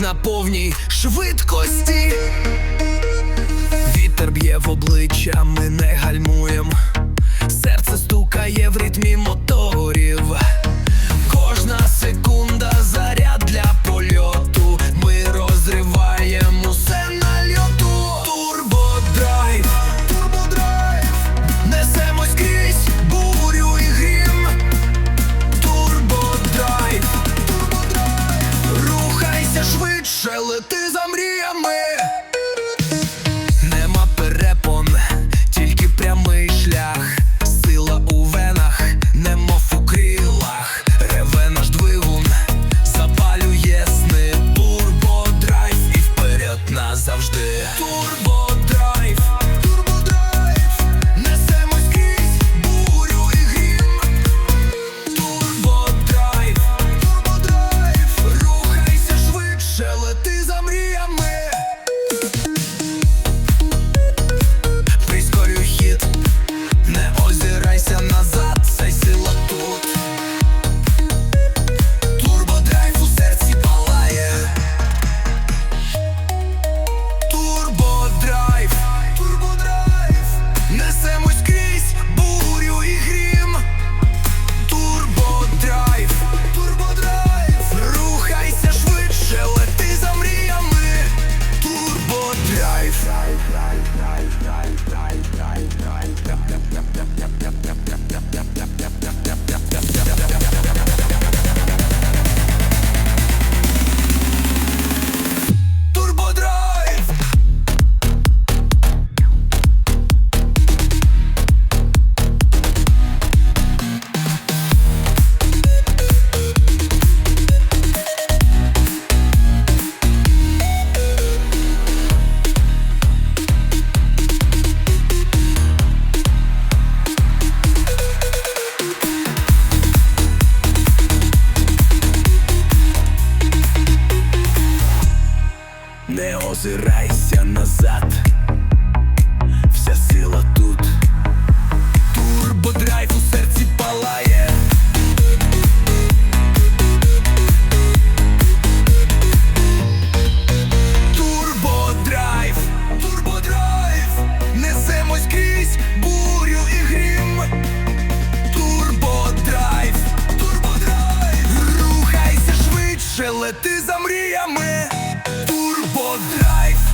на повній швидкості, вітер б'є в обличчя, ми не гальмуєм. за мріями. озирайся назад, вся сила тут, турбодрайв у серці палає. Турбодрайв, турбодрайв, несемось крізь бурю і грім. Турбодрайв, турбодрайв, рухайся швидше, лети за мріями. Тур But life